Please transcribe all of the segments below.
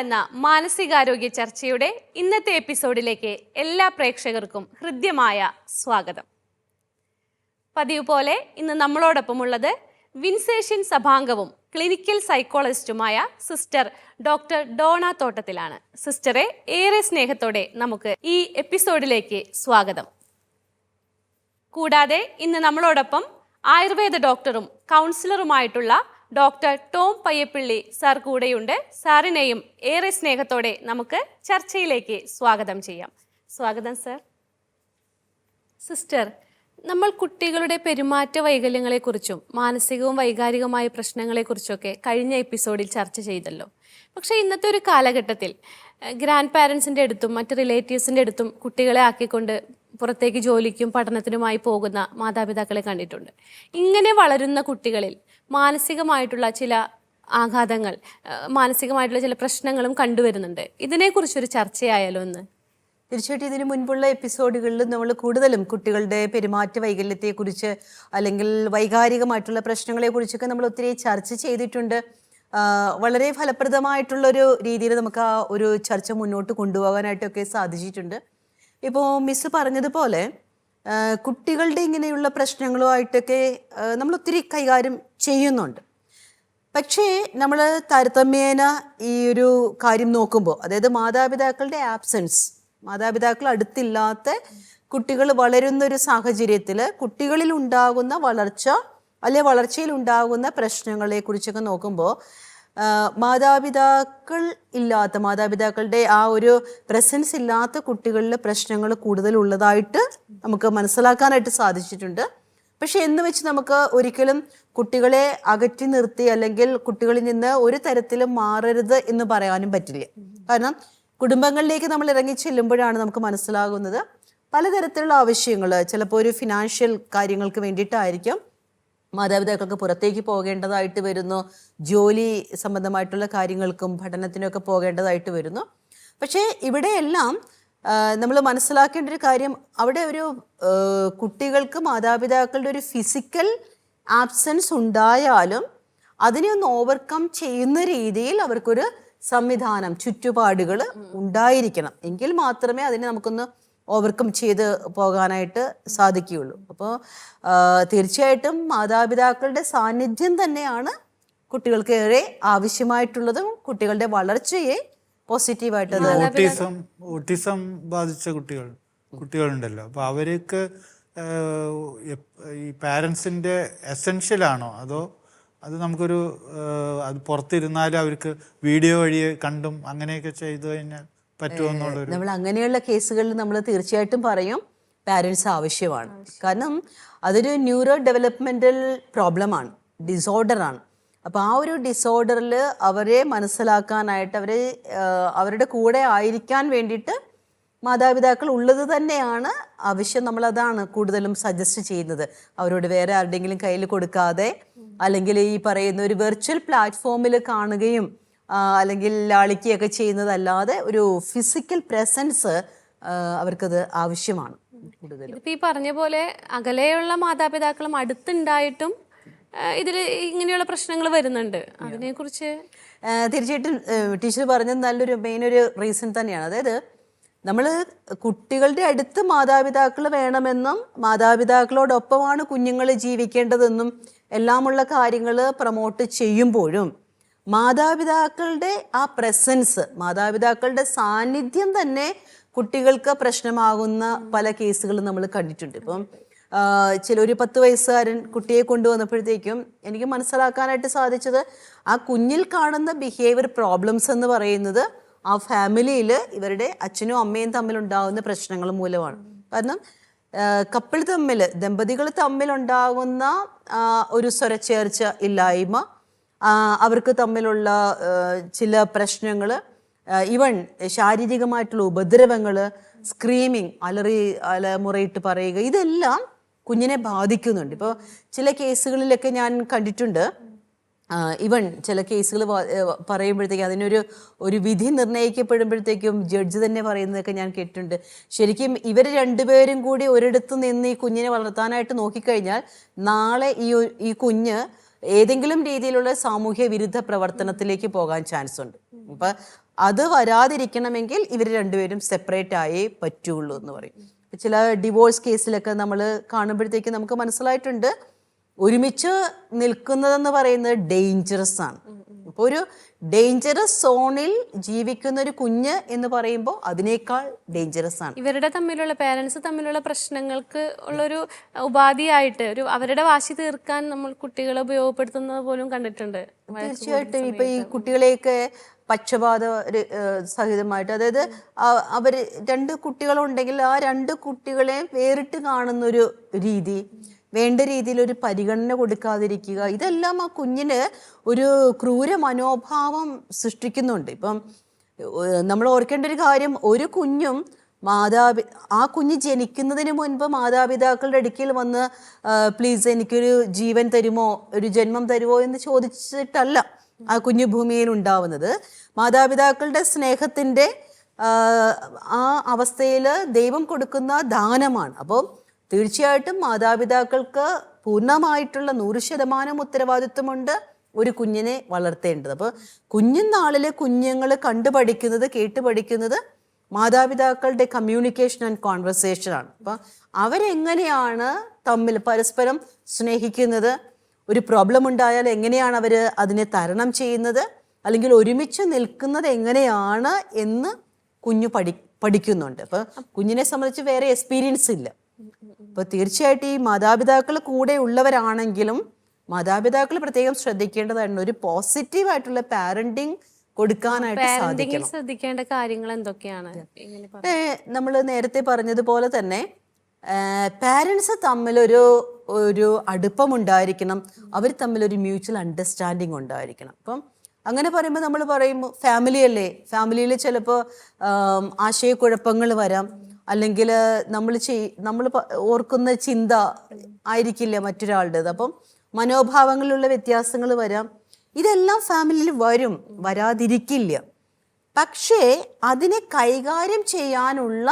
എന്ന മാനസികാരോഗ്യ ചർച്ചയുടെ ഇന്നത്തെ എപ്പിസോഡിലേക്ക് എല്ലാ പ്രേക്ഷകർക്കും ഹൃദ്യമായ സ്വാഗതം. പതിവ് പോലെ ഇന്ന് നമ്മളോടൊപ്പമുള്ളത് വിൻസേഷ്യൻ സഭാംഗവും ക്ലിനിക്കൽ സൈക്കോളജിസ്റ്റുമായ സിസ്റ്റർ ഡോക്ടർ ഡോണ തോട്ടത്തിലാണ്. സിസ്റ്ററെ ഏറെ സ്നേഹത്തോടെ നമുക്ക് ഈ എപ്പിസോഡിലേക്ക് സ്വാഗതം. കൂടാതെ ഇന്ന് നമ്മളോടൊപ്പം ആയുർവേദ ഡോക്ടറും കൗൺസിലറുമായിട്ടുള്ള ഡോക്ടർ ടോം പയ്യപ്പിള്ളി സാർ കൂടെയുണ്ട്. സാറിനെയും ഏറെ സ്നേഹത്തോടെ നമുക്ക് ചർച്ചയിലേക്ക് സ്വാഗതം ചെയ്യാം. സ്വാഗതം സർ. സിസ്റ്റർ നമ്മൾ കുട്ടികളുടെ പെരുമാറ്റ വൈകല്യങ്ങളെക്കുറിച്ചും മാനസികവും വൈകാരികവുമായ പ്രശ്നങ്ങളെക്കുറിച്ചൊക്കെ കഴിഞ്ഞ എപ്പിസോഡിൽ ചർച്ച ചെയ്തല്ലോ. പക്ഷേ ഇന്നത്തെ ഒരു കാലഘട്ടത്തിൽ ഗ്രാൻഡ് പാരൻസിന്റെ അടുത്തും മറ്റ് റിലേറ്റീവ്സിന്റെ അടുത്തും കുട്ടികളെ ആക്കിക്കൊണ്ട് പുറത്തേക്ക് ജോലിക്കും പഠനത്തിനുമായി പോകുന്ന മാതാപിതാക്കളെ കണ്ടിട്ടുണ്ട്. ഇങ്ങനെ വളരുന്ന കുട്ടികളിൽ മാനസികമായിട്ടുള്ള ചില ആഘാതങ്ങൾ മാനസികമായിട്ടുള്ള ചില പ്രശ്നങ്ങളും കണ്ടുവരുന്നുണ്ട്. ഇതിനെക്കുറിച്ചൊരു ചർച്ചയായാലോ ഒന്ന് തീർച്ചയായിട്ടും ഇതിനു മുൻപുള്ള എപ്പിസോഡുകളിൽ നമ്മൾ കൂടുതലും കുട്ടികളുടെ പെരുമാറ്റ വൈകല്യത്തെക്കുറിച്ച് അല്ലെങ്കിൽ വൈകാരികമായിട്ടുള്ള പ്രശ്നങ്ങളെക്കുറിച്ചൊക്കെ നമ്മൾ ഒത്തിരി ചർച്ച ചെയ്തിട്ടുണ്ട്. വളരെ ഫലപ്രദമായിട്ടുള്ളൊരു രീതിയിൽ നമുക്ക് ആ ഒരു ചർച്ച മുന്നോട്ട് കൊണ്ടുപോകാനായിട്ടൊക്കെ സാധിച്ചിട്ടുണ്ട്. ഇപ്പോൾ മിസ് പറഞ്ഞതുപോലെ കുട്ടികളുടെ ഇങ്ങനെയുള്ള പ്രശ്നങ്ങളുമായിട്ടൊക്കെ നമ്മൾ ഒത്തിരി കൈകാര്യം ചെയ്യുന്നുണ്ട്. പക്ഷേ നമ്മൾ താരതമ്യേന ഈ ഒരു കാര്യം നോക്കുമ്പോൾ അതായത് മാതാപിതാക്കളുടെ ആബ്സെൻസ് മാതാപിതാക്കൾ അടുത്തില്ലാത്ത കുട്ടികൾ വളരുന്ന ഒരു സാഹചര്യത്തിൽ കുട്ടികളിൽ ഉണ്ടാകുന്ന വളർച്ച അല്ലെ വളർച്ചയിൽ ഉണ്ടാകുന്ന പ്രശ്നങ്ങളെ കുറിച്ചൊക്കെ നോക്കുമ്പോൾ മാതാപിതാക്കൾ ഇല്ലാത്ത മാതാപിതാക്കളുടെ ആ ഒരു പ്രസൻസ് ഇല്ലാത്ത കുട്ടികളിൽ പ്രശ്നങ്ങൾ കൂടുതലുള്ളതായിട്ട് നമുക്ക് മനസ്സിലാക്കാനായിട്ട് സാധിച്ചിട്ടുണ്ട്. പക്ഷെ എന്ന് വെച്ച് നമുക്ക് ഒരിക്കലും കുട്ടികളെ അകറ്റി നിർത്തി അല്ലെങ്കിൽ കുട്ടികളിൽ നിന്ന് ഒരു തരത്തിലും മാറരുത് എന്ന് പറയാനും പറ്റില്ല. കാരണം കുടുംബങ്ങളിലേക്ക് നമ്മൾ ഇറങ്ങി ചെല്ലുമ്പോഴാണ് നമുക്ക് മനസ്സിലാകുന്നത് പലതരത്തിലുള്ള ആവശ്യങ്ങൾ ചിലപ്പോൾ ഒരു ഫിനാൻഷ്യൽ കാര്യങ്ങൾക്ക് വേണ്ടിയിട്ടായിരിക്കും. മാതാപിതാക്കൾക്ക് പുറത്തേക്ക് പോകേണ്ടതായിട്ട് വരുന്നു. ജോലി സംബന്ധമായിട്ടുള്ള കാര്യങ്ങൾക്കും പഠനത്തിനൊക്കെ പോകേണ്ടതായിട്ട് വരുന്നു. പക്ഷേ ഇവിടെയെല്ലാം നമ്മൾ മനസ്സിലാക്കേണ്ട ഒരു കാര്യം അവിടെ ഒരു കുട്ടികൾക്ക് മാതാപിതാക്കളുടെ ഒരു ഫിസിക്കൽ ആബ്സെൻസ് ഉണ്ടായാലും അതിനെ ഒന്ന് ഓവർകം ചെയ്യുന്ന രീതിയിൽ അവർക്കൊരു സംവിധാനം ചുറ്റുപാടുകൾ ഉണ്ടായിരിക്കണം. എങ്കിൽ മാത്രമേ അതിനെ നമുക്കൊന്ന് ഓവർകം ചെയ്ത് പോകാനായിട്ട് സാധിക്കുകയുള്ളൂ. അപ്പോൾ തീർച്ചയായിട്ടും മാതാപിതാക്കളുടെ സാന്നിധ്യം തന്നെയാണ് കുട്ടികൾക്ക് ഏറെ ആവശ്യമായിട്ടുള്ളതും കുട്ടികളുടെ വളർച്ചയെ പോസിറ്റീവായിട്ട് ഓട്ടിസം ഓട്ടിസം ബാധിച്ച കുട്ടികൾ കുട്ടികളുണ്ടല്ലോ. അപ്പോൾ അവർക്ക് ഈ പാരൻസിന്റെ എസെൻഷ്യൽ ആണോ അതോ അത് നമുക്കൊരു അത് പുറത്തിരുന്നാലും അവർക്ക് വീഡിയോ വഴി കണ്ടും അങ്ങനെയൊക്കെ ചെയ്തു കഴിഞ്ഞാൽ നമ്മൾ അങ്ങനെയുള്ള കേസുകളിൽ നമ്മൾ തീർച്ചയായിട്ടും പറയും പാരൻസ് ആവശ്യമാണ്. കാരണം അതൊരു ന്യൂറോ ഡെവലപ്മെന്റൽ പ്രോബ്ലമാണ് ഡിസോർഡറാണ് അപ്പോൾ ആ ഒരു ഡിസോർഡറിൽ അവരെ മനസ്സിലാക്കാനായിട്ട് അവരെ അവരുടെ കൂടെ ആയിരിക്കാൻ വേണ്ടിയിട്ട് മാതാപിതാക്കൾ ഉള്ളത് തന്നെയാണ് ആവശ്യം. നമ്മളതാണ് കൂടുതലും സജസ്റ്റ് ചെയ്യുന്നത്. അവരോട് വേറെ ആരുടെങ്കിലും കയ്യിൽ കൊടുക്കാതെ അല്ലെങ്കിൽ ഈ പറയുന്ന ഒരു വെർച്വൽ പ്ലാറ്റ്ഫോമിൽ കാണുകയും അല്ലെങ്കിൽ ലാളിക്കുകയൊക്കെ ചെയ്യുന്നതല്ലാതെ ഒരു ഫിസിക്കൽ പ്രസൻസ് അവർക്കത് ആവശ്യമാണ് ഇപ്പം ഈ പറഞ്ഞ പോലെ അകലെയുള്ള മാതാപിതാക്കളും അടുത്തുണ്ടായിട്ടും ഇതിൽ ഇങ്ങനെയുള്ള പ്രശ്നങ്ങൾ വരുന്നുണ്ട്. അതിനെക്കുറിച്ച് തീർച്ചയായിട്ടും ടീച്ചർ പറഞ്ഞത് നല്ലൊരു മെയിൻ ഒരു റീസൺ തന്നെയാണ്. അതായത് നമ്മൾ കുട്ടികളുടെ അടുത്ത് മാതാപിതാക്കൾ വേണമെന്നും മാതാപിതാക്കളോടൊപ്പമാണ് കുഞ്ഞുങ്ങൾ ജീവിക്കേണ്ടതെന്നും എല്ലാമുള്ള കാര്യങ്ങൾ പ്രൊമോട്ട് ചെയ്യുമ്പോഴും മാതാപിതാക്കളുടെ ആ പ്രസൻസ് മാതാപിതാക്കളുടെ സാന്നിധ്യം തന്നെ കുട്ടികൾക്ക് പ്രശ്നമാകുന്ന പല കേസുകളും നമ്മൾ കണ്ടിട്ടുണ്ട്. ഇപ്പം ചില ഒരു പത്ത് വയസ്സുകാരൻ കുട്ടിയെ കൊണ്ടുവന്നപ്പോഴത്തേക്കും എനിക്ക് മനസ്സിലാക്കാനായിട്ട് സാധിച്ചത് ആ കുഞ്ഞിൽ കാണുന്ന ബിഹേവിയർ പ്രോബ്ലംസ് എന്ന് പറയുന്നത് ആ ഫാമിലിയിൽ ഇവരുടെ അച്ഛനും അമ്മയും തമ്മിലുണ്ടാകുന്ന പ്രശ്നങ്ങൾ മൂലമാണ്. കാരണം കപ്പിൾ തമ്മിൽ ദമ്പതികൾ തമ്മിലുണ്ടാകുന്ന ഒരു സ്വരച്ചേർച്ച ഇല്ലായ്മ അവർക്ക് തമ്മിലുള്ള ചില പ്രശ്നങ്ങൾ ഇവൺ ശാരീരികമായിട്ടുള്ള ഉപദ്രവങ്ങൾ സ്ക്രീമിങ് അലറി അലമുറയിട്ട് പറയുക ഇതെല്ലാം കുഞ്ഞിനെ ബാധിക്കുന്നുണ്ട്. ഇപ്പോൾ ചില കേസുകളിലൊക്കെ ഞാൻ കണ്ടിട്ടുണ്ട്. ഇവൺ ചില കേസുകൾ പറയുമ്പോഴത്തേക്കും അതിനൊരു ഒരു വിധി നിർണയിക്കപ്പെടുമ്പോഴത്തേക്കും ജഡ്ജ് തന്നെ പറയുന്നതൊക്കെ ഞാൻ കേട്ടിട്ടുണ്ട്. ശരിക്കും ഇവർ രണ്ടുപേരും കൂടി ഒരിടത്ത് നിന്ന് ഈ കുഞ്ഞിനെ വളർത്താനായിട്ട് നോക്കിക്കഴിഞ്ഞാൽ നാളെ ഈ ഈ കുഞ്ഞ് ഏതെങ്കിലും രീതിയിലുള്ള സാമൂഹ്യ വിരുദ്ധ പ്രവർത്തനത്തിലേക്ക് പോകാൻ ചാൻസ് ഉണ്ട്. അപ്പൊ അത് വരാതിരിക്കണമെങ്കിൽ ഇവർ രണ്ടുപേരും സെപ്പറേറ്റ് ആയേ പറ്റുള്ളൂ എന്ന് പറയും. ചില ഡിവോഴ്സ് കേസിലൊക്കെ നമ്മൾ കാണുമ്പോഴത്തേക്ക് നമുക്ക് മനസ്സിലായിട്ടുണ്ട്. ഒരുമിച്ച് നിൽക്കുന്നതെന്ന് പറയുന്നത് ഡേഞ്ചറസ് ആണ്. അപ്പോൾ ഒരു ഡേഞ്ചറസ് സോണിൽ ജീവിക്കുന്ന ഒരു കുഞ്ഞ് എന്ന് പറയുമ്പോൾ അതിനേക്കാൾ ഡേഞ്ചറസ് ആണ്. ഇവരുടെ തമ്മിലുള്ള പേരൻസ് തമ്മിലുള്ള പ്രശ്നങ്ങൾക്ക് ഉള്ളൊരു ഉപാധിയായിട്ട് ഒരു അവരുടെ വാശി തീർക്കാൻ നമ്മൾ കുട്ടികളെ ഉപയോഗപ്പെടുത്തുന്നത് പോലും കണ്ടിട്ടുണ്ട്. തീർച്ചയായിട്ടും. ഇപ്പൊ ഈ കുട്ടികളെയൊക്കെ പക്ഷപാത സഹിതമായിട്ട് അതായത് അവർ അവർ രണ്ട് കുട്ടികളുണ്ടെങ്കിൽ ആ രണ്ട് കുട്ടികളെ വേറിട്ട് കാണുന്നൊരു രീതി വേണ്ട രീതിയിൽ ഒരു പരിഗണന കൊടുക്കാതിരിക്കുക. ഇതെല്ലാം ആ കുഞ്ഞിന് ഒരു ക്രൂര മനോഭാവം സൃഷ്ടിക്കുന്നുണ്ട്. ഇപ്പം നമ്മൾ ഓർക്കേണ്ട ഒരു കാര്യം ഒരു കുഞ്ഞും മാതാപി ആ കുഞ്ഞ് ജനിക്കുന്നതിന് മുൻപ് മാതാപിതാക്കളുടെ അടുക്കൽ വന്ന് പ്ലീസ് എനിക്കൊരു ജീവൻ തരുമോ? ഒരു ജന്മം തരുമോ? എന്ന് ചോദിച്ചിട്ടല്ല ആ കുഞ്ഞ് ഭൂമിയിൽ ഉണ്ടാവുന്നത്. മാതാപിതാക്കളുടെ സ്നേഹത്തിന്റെ ആ അവസ്ഥയിൽ ദൈവം കൊടുക്കുന്ന ദാനമാണ്. അപ്പോൾ തീർച്ചയായിട്ടും മാതാപിതാക്കൾക്ക് പൂർണമായിട്ടുള്ള നൂറ് ശതമാനം ഉത്തരവാദിത്വമുണ്ട് ഒരു കുഞ്ഞിനെ വളർത്തേണ്ടത്. അപ്പോൾ കുഞ്ഞുനാളിൽ കുഞ്ഞുങ്ങൾ കണ്ടു പഠിക്കുന്നത് കേട്ട് പഠിക്കുന്നത് മാതാപിതാക്കളുടെ കമ്മ്യൂണിക്കേഷൻ ആൻഡ് കോൺവെർസേഷൻ ആണ്. അപ്പം അവരെങ്ങനെയാണ് തമ്മിൽ പരസ്പരം സ്നേഹിക്കുന്നത്? ഒരു പ്രോബ്ലം ഉണ്ടായാൽ എങ്ങനെയാണ് അവർ അതിനെ തരണം ചെയ്യുന്നത്? അല്ലെങ്കിൽ ഒരുമിച്ച് നിൽക്കുന്നത് എങ്ങനെയാണ് എന്ന് കുഞ്ഞു പഠി പഠിക്കുന്നുണ്ട്. അപ്പോൾ കുഞ്ഞിനെ സംബന്ധിച്ച് വേറെ എക്സ്പീരിയൻസ് ഇല്ല. അപ്പോൾ തീർച്ചയായിട്ടും ഈ മാതാപിതാക്കൾ കൂടെ ഉള്ളവരാണെങ്കിലും മാതാപിതാക്കൾ പ്രത്യേകം ശ്രദ്ധിക്കേണ്ടതായിരുന്നു ഒരു പോസിറ്റീവ് ആയിട്ടുള്ള പാരന്റിങ് കൊടുക്കാനായിട്ട് സാധിക്കണം. ശ്രദ്ധിക്കേണ്ട കാര്യങ്ങൾ എന്തൊക്കെയാണ്? നമ്മൾ നേരത്തെ പറഞ്ഞതുപോലെ തന്നെ പാരൻസ് തമ്മിലൊരു ഒരു അടുപ്പം ഉണ്ടായിരിക്കണം അവർ തമ്മിലൊരു മ്യൂച്വൽ അണ്ടർസ്റ്റാൻഡിങ് ഉണ്ടായിരിക്കണം. അപ്പം അങ്ങനെ പറയുമ്പോൾ നമ്മൾ പറയും ഫാമിലി അല്ലേ? ഫാമിലിയിൽ ചിലപ്പോൾ ആശയക്കുഴപ്പങ്ങൾ വരാം. അല്ലെങ്കിൽ നമ്മൾ ചെയ് നമ്മൾ ഓർക്കുന്ന ചിന്ത ആയിരിക്കില്ല മറ്റൊരാളുടേത്. അപ്പം മനോഭാവങ്ങളിലുള്ള വ്യത്യാസങ്ങൾ വരാം. ഇതെല്ലാം ഫാമിലിയിൽ വരും വരാതിരിക്കില്ല. പക്ഷേ അതിനെ കൈകാര്യം ചെയ്യാനുള്ള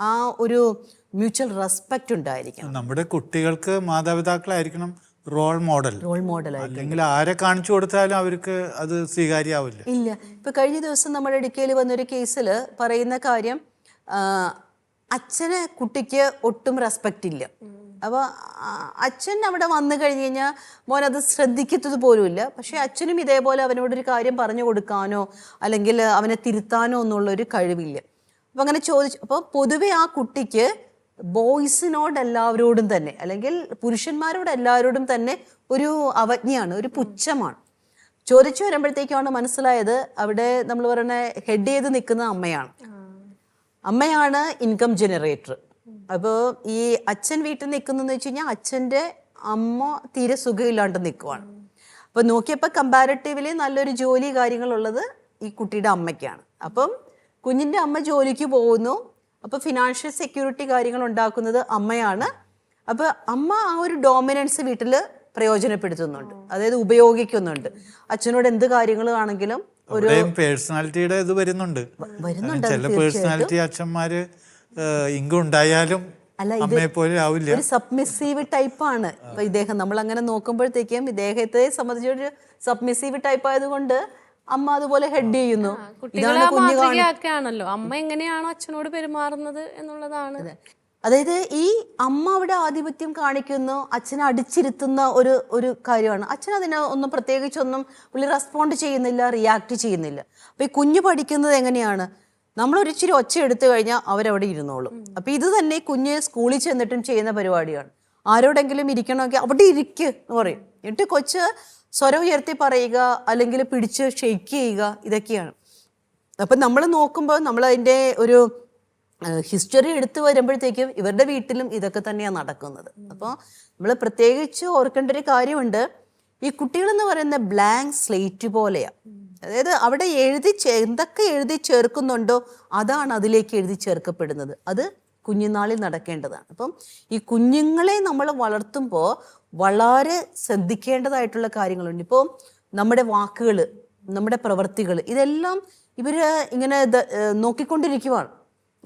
ആ ഒരു മ്യൂച്വൽ റെസ്പെക്റ്റ് ഉണ്ടായിരിക്കണം. നമ്മുടെ കുട്ടികൾക്ക് മാതാപിതാക്കളായിരിക്കണം റോൾ മോഡൽ. റോൾ മോഡൽ അല്ലെങ്കിൽ ആരെ കാണിച്ചു കൊടുത്താലും അവർക്ക് അത് സ്വീകാര്യാവില്ല. ഇല്ല. ഇപ്പൊ കഴിഞ്ഞ ദിവസം നമ്മുടെ ഇടുക്കിയിൽ വന്നൊരു കേസിൽ പറയുന്ന കാര്യം അച്ഛന് കുട്ടിക്ക് ഒട്ടും റെസ്പെക്റ്റ് ഇല്ല. അപ്പോൾ അച്ഛൻ അവിടെ വന്നു കഴിഞ്ഞ് കഴിഞ്ഞാൽ മോൻ അത് ശ്രദ്ധിക്കത്തത് പോലുമില്ല പക്ഷേ അച്ഛനും ഇതേപോലെ അവനോടൊരു കാര്യം പറഞ്ഞു കൊടുക്കാനോ അല്ലെങ്കിൽ അവനെ തിരുത്താനോ എന്നുള്ളൊരു കഴിവില്ല. അപ്പോൾ അങ്ങനെ ചോദിച്ചു അപ്പോൾ പൊതുവെ ആ കുട്ടിക്ക് ബോയ്സിനോട് എല്ലാവരോടും തന്നെ അല്ലെങ്കിൽ പുരുഷന്മാരോട് എല്ലാവരോടും തന്നെ ഒരു അവജ്ഞയാണ് ഒരു പുച്ഛമാണ്. ചോദിച്ചു വരുമ്പോഴത്തേക്കാണ് മനസ്സിലായത് അവിടെ നമ്മൾ പറയുന്ന ഹെഡ് ചെയ്ത് നിൽക്കുന്ന അമ്മയാണ്. അമ്മയാണ് ഇൻകം ജനറേറ്റർ അപ്പോൾ ഈ അച്ഛൻ വീട്ടിൽ നിൽക്കുന്നതെന്ന് വെച്ച് കഴിഞ്ഞാൽ അച്ഛന്റെ അമ്മ തീരെ സുഖമില്ലാണ്ട് നിൽക്കുവാണ്. അപ്പോൾ നോക്കിയപ്പോൾ കമ്പാരറ്റീവ്ലി നല്ലൊരു ജോലി കാര്യങ്ങളുള്ളത് ഈ കുട്ടിയുടെ അമ്മയ്ക്കാണ്. അപ്പം കുഞ്ഞിന്റെ അമ്മ ജോലിക്ക് പോകുന്നു. അപ്പോൾ ഫിനാൻഷ്യൽ സെക്യൂരിറ്റി കാര്യങ്ങൾ ഉണ്ടാക്കുന്നത് അമ്മയാണ്. അപ്പോൾ അമ്മ ആ ഒരു ഡോമിനൻസ് വീട്ടിൽ പ്രയോജനപ്പെടുത്തുന്നുണ്ട്. അതായത് ഉപയോഗിക്കുന്നുണ്ട്. അച്ഛനോട് എന്ത് കാര്യങ്ങളാണെങ്കിലും അവിടെയും പേഴ്സണാലിറ്റിയുടെ ഇത് വരുന്നുണ്ട്. വരുന്നുണ്ട് ചില പേഴ്സണാലിറ്റി അച്ഛന്മാര് ഇങ്കം ഉണ്ടായാലും അമ്മയെ പോലെ ആവില്ല. ഒരു സബ്മിസീവ് ടൈപ്പാണ് ഇപ്പൊ ഇദ്ദേഹം നമ്മൾ അങ്ങനെ നോക്കുമ്പോഴത്തേക്കും ഇദ്ദേഹത്തെ സംബന്ധിച്ചൊരു സബ്മിസീവ് ടൈപ്പ് ആയതുകൊണ്ട് അമ്മ അതുപോലെ ഹെഡ് ചെയ്യുന്നു. കുട്ടികളെ ആ മാതൃകയാക്കുകയാണല്ലോ അമ്മ എങ്ങനെയാണോ അച്ഛനോട് പെരുമാറുന്നത് എന്നുള്ളതാണ്. അതായത് ഈ അമ്മ അവിടെ ആധിപത്യം കാണിക്കുന്നു അച്ഛനെ അടിച്ചിരുത്തുന്ന ഒരു ഒരു കാര്യമാണ്. അച്ഛൻ അതിനെ ഒന്നും പ്രത്യേകിച്ചൊന്നും പുള്ളി റെസ്പോണ്ട് ചെയ്യുന്നില്ല റിയാക്ട് ചെയ്യുന്നില്ല. അപ്പൊ ഈ കുഞ്ഞ് പഠിക്കുന്നത് എങ്ങനെയാണ്? നമ്മൾ ഒരിച്ചിരി ഒച്ച എടുത്തു കഴിഞ്ഞാൽ അവരവിടെ ഇരുന്നോളും. അപ്പൊ ഇത് തന്നെ കുഞ്ഞ് സ്കൂളിൽ ചെന്നിട്ടും ചെയ്യുന്ന പരിപാടിയാണ്. ആരോടെങ്കിലും ഇരിക്കണമെങ്കിൽ അവിടെ ഇരിക്ക് എന്ന് പറയും. എന്നിട്ട് കൊച്ച് സ്വരം ഉയർത്തി പറയുക അല്ലെങ്കിൽ പിടിച്ച് ഷെയ്ക്ക് ചെയ്യുക ഇതൊക്കെയാണ്. അപ്പം നമ്മൾ നോക്കുമ്പോൾ നമ്മൾ അതിന്റെ ഒരു ഹിസ്റ്ററി എടുത്തു വരുമ്പോഴത്തേക്കും ഇവരുടെ വീട്ടിലും ഇതൊക്കെ തന്നെയാണ് നടക്കുന്നത്. അപ്പോൾ നമ്മൾ പ്രത്യേകിച്ച് ഓർക്കേണ്ട ഒരു കാര്യമുണ്ട്. ഈ കുട്ടികളെന്ന് പറയുന്ന ബ്ലാങ്ക് സ്ലേറ്റ് പോലെയാണ് അതായത് അവിടെ എഴുതി എന്തൊക്കെ എഴുതി ചേർക്കുന്നുണ്ടോ അതാണ് അതിലേക്ക് എഴുതി ചേർക്കപ്പെടുന്നത്. അത് കുഞ്ഞുനാളിൽ നടക്കേണ്ടതാണ്. അപ്പം ഈ കുഞ്ഞുങ്ങളെ നമ്മൾ വളർത്തുമ്പോൾ വളരെ ശ്രദ്ധിക്കേണ്ടതായിട്ടുള്ള കാര്യങ്ങളുണ്ട്. ഇപ്പോൾ നമ്മുടെ വാക്കുകൾ നമ്മുടെ പ്രവൃത്തികൾ ഇതെല്ലാം ഇവർ ഇങ്ങനെ നോക്കിക്കൊണ്ടിരിക്കുവാണ്.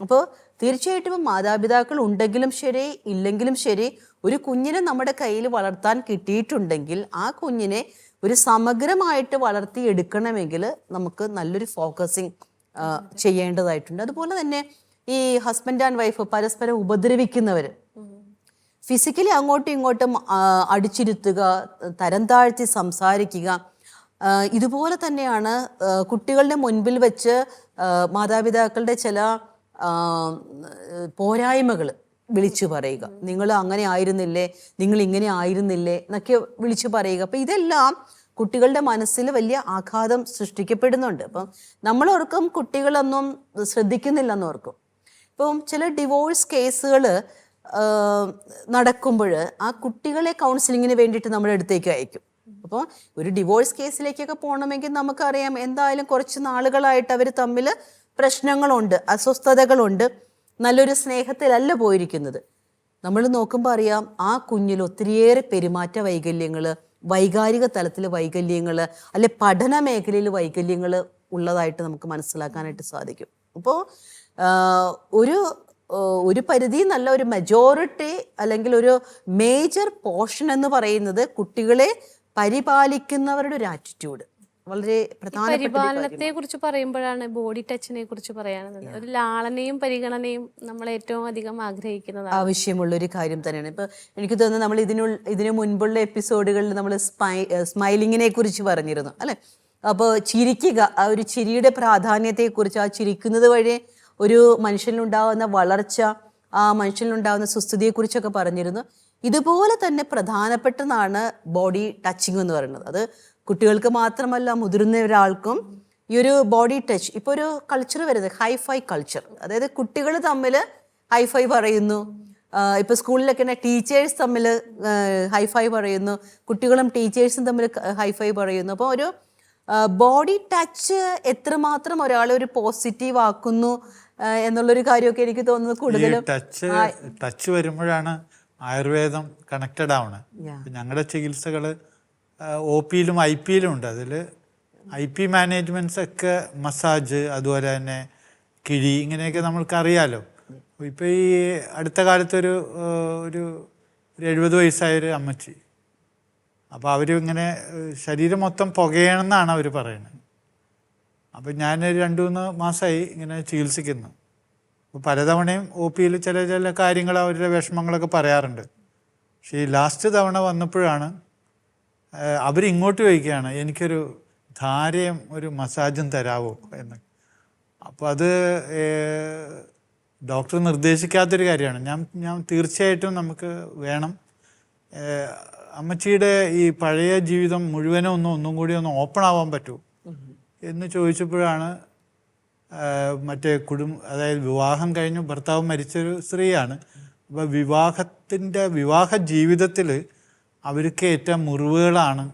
അപ്പോൾ തീർച്ചയായിട്ടും മാതാപിതാക്കൾ ഉണ്ടെങ്കിലും ശരി ഇല്ലെങ്കിലും ശരി ഒരു കുഞ്ഞിനെ നമ്മുടെ കയ്യിൽ വളർത്താൻ കിട്ടിയിട്ടുണ്ടെങ്കിൽ ആ കുഞ്ഞിനെ ഒരു സമഗ്രമായിട്ട് വളർത്തിയെടുക്കണമെങ്കിൽ നമുക്ക് നല്ലൊരു ഫോക്കസിങ് ചെയ്യേണ്ടതായിട്ടുണ്ട്. അതുപോലെ തന്നെ ഈ ഹസ്ബൻഡ് ആൻഡ് വൈഫ് പരസ്പരം ഉപദ്രവിക്കുന്നവർ ഫിസിക്കലി അങ്ങോട്ടും ഇങ്ങോട്ടും അടിച്ചിരുത്തുക തരം താഴ്ത്തി സംസാരിക്കുക ഇതുപോലെ തന്നെയാണ് കുട്ടികളുടെ മുൻപിൽ വെച്ച് മാതാപിതാക്കളുടെ ചില പോരായ്മകൾ വിളിച്ചു പറയുക. നിങ്ങൾ അങ്ങനെ ആയിരുന്നില്ലേ? നിങ്ങൾ ഇങ്ങനെ ആയിരുന്നില്ലേ? എന്നൊക്കെ വിളിച്ചു പറയുക. അപ്പം ഇതെല്ലാം കുട്ടികളുടെ മനസ്സിൽ വലിയ ആഘാതം സൃഷ്ടിക്കപ്പെടുന്നുണ്ട്. അപ്പം നമ്മളോർക്കും കുട്ടികളൊന്നും ശ്രദ്ധിക്കുന്നില്ലെന്ന് ഓർക്കും. ഇപ്പം ചില ഡിവോഴ്സ് കേസുകൾ നടക്കുമ്പോൾ ആ കുട്ടികളെ കൗൺസിലിങ്ങിന് വേണ്ടിയിട്ട് നമ്മുടെ അടുത്തേക്ക് അയക്കും. അപ്പോൾ ഒരു ഡിവോഴ്സ് കേസിലേക്കൊക്കെ പോകണമെങ്കിൽ നമുക്കറിയാം എന്തായാലും കുറച്ച് നാളുകളായിട്ട് അവർ തമ്മിൽ പ്രശ്നങ്ങളുണ്ട് അസ്വസ്ഥതകളുണ്ട് നല്ലൊരു സ്നേഹത്തിലല്ല പോയിരിക്കുന്നത്. നമ്മൾ നോക്കുമ്പോൾ അറിയാം ആ കുഞ്ഞിൽ ഒത്തിരിയേറെ പെരുമാറ്റ വൈകല്യങ്ങൾ വൈകാരിക തലത്തിൽ വൈകല്യങ്ങൾ അല്ലെ പഠന മേഖലയിൽ വൈകല്യങ്ങൾ ഉള്ളതായിട്ട് നമുക്ക് മനസ്സിലാക്കാനായിട്ട് സാധിക്കും. അപ്പോൾ ഒരു ഒരു പരിധി നല്ല ഒരു മെജോറിറ്റി അല്ലെങ്കിൽ ഒരു മേജർ പോർഷൻ എന്ന് പറയുന്നത് കുട്ടികളെ പരിപാലിക്കുന്നവരുടെ ഒരു ആറ്റിറ്റ്യൂഡ് വളരെ പരിപാലനത്തെ കുറിച്ച് പറയുമ്പോഴാണ് ബോഡി ടച്ചിനെ കുറിച്ച് പറയാനുള്ളത് ഒരു ലാളനയും പരിഗണനയും നമ്മൾ ഏറ്റവും അധികം ആഗ്രഹിക്കുന്നത് ആവശ്യമുള്ള ഒരു കാര്യം തന്നെയാണ്. ഇപ്പൊ എനിക്ക് തോന്നുന്നു നമ്മൾ ഇതിനു ഇതിനു മുൻപുള്ള എപ്പിസോഡുകളിൽ നമ്മൾ സ്മൈ സ്മൈലിങ്ങിനെ കുറിച്ച് പറഞ്ഞിരുന്നു അല്ലെ? അപ്പോൾ ചിരിക്കുക ആ ഒരു ചിരിയുടെ പ്രാധാന്യത്തെക്കുറിച്ച് ആ ചിരിക്കുന്നത് വഴി ഒരു മനുഷ്യനുണ്ടാവുന്ന വളർച്ച ആ മനുഷ്യനിലുണ്ടാകുന്ന സുസ്ഥിതിയെക്കുറിച്ചൊക്കെ പറഞ്ഞിരുന്നു. ഇതുപോലെ തന്നെ പ്രധാനപ്പെട്ടതാണ് ബോഡി ടച്ചിങ് എന്ന് പറയുന്നത്. അത് കുട്ടികൾക്ക് മാത്രമല്ല മുതിർന്ന ഒരാൾക്കും ഈ ഒരു ബോഡി ടച്ച് ഇപ്പോൾ ഒരു കൾച്ചർ വരുന്നത് ഹൈഫൈ കൾച്ചർ അതായത് കുട്ടികൾ തമ്മിൽ ഹൈഫൈ പറയുന്നു. ഇപ്പോൾ ഇപ്പൊ സ്കൂളിലൊക്കെ ടീച്ചേഴ്സ് തമ്മിൽ ഹൈഫൈ പറയുന്നു. കുട്ടികളും ടീച്ചേഴ്സും തമ്മിൽ ഹൈഫൈ പറയുന്നു. അപ്പോൾ ഒരു ബോഡി ടച്ച് എത്രമാത്രം ഒരാളെ ഒരു പോസിറ്റീവ് ആക്കുന്നു എന്നുള്ളൊരു കാര്യമൊക്കെ എനിക്ക് തോന്നുന്നത് കൂടുതലും ടച്ച് ടച്ച് വരുമ്പോഴാണ് ആയുർവേദം കണക്റ്റഡ് ആവണത്. ഞങ്ങളുടെ ചികിത്സകൾ ഒ പിയിലും ഐ പിയിലും ഉണ്ട്. അതിൽ ഐ പി മാനേജ്മെന്റ്സ് ഒക്കെ മസാജ് അതുപോലെ തന്നെ കിഴി ഇങ്ങനെയൊക്കെ നമ്മൾക്കറിയാലോ. അറിയാലോ ഇപ്പൊ ഈ അടുത്ത കാലത്തൊരു ഒരു ഒരു എഴുപത് വയസ്സായൊരു അമ്മച്ചി. അപ്പോൾ അവർ ഇങ്ങനെ ശരീരം മൊത്തം പുകയണമെന്നാണ് അവർ പറയുന്നത്. അപ്പം ഞാൻ രണ്ട് മൂന്ന് മാസമായി ഇങ്ങനെ ചികിത്സിക്കുന്നു. അപ്പോൾ പലതവണയും ഒ പിയിൽ ചില ചില കാര്യങ്ങൾ അവരുടെ വിഷമങ്ങളൊക്കെ പറയാറുണ്ട്. പക്ഷേ ഈ ലാസ്റ്റ് തവണ വന്നപ്പോഴാണ് അവരിങ്ങോട്ട് ചോദിക്കുകയാണ് എനിക്കൊരു ധാരയും ഒരു മസാജും തരാവോ? എന്ന്. അപ്പോൾ അത് ഡോക്ടർ നിർദ്ദേശിക്കാത്തൊരു കാര്യമാണ്. ഞാൻ ഞാൻ തീർച്ചയായിട്ടും നമുക്ക് വേണം. അമ്മച്ചിയുടെ ഈ പഴയ ജീവിതം മുഴുവനും ഒന്ന് ഒന്നും കൂടി ഒന്ന് ഓപ്പൺ ആവാൻ പറ്റുമോ എന്ന് ചോദിച്ചപ്പോഴാണ് മറ്റേ കുടുംബ അതായത് വിവാഹം കഴിഞ്ഞു ഭർത്താവ് മരിച്ചൊരു സ്ത്രീയാണ്. അപ്പോൾ വിവാഹത്തിന്റെ വിവാഹ ജീവിതത്തിൽ അവർക്ക് ഏറ്റ മുറിവുകളാണ്.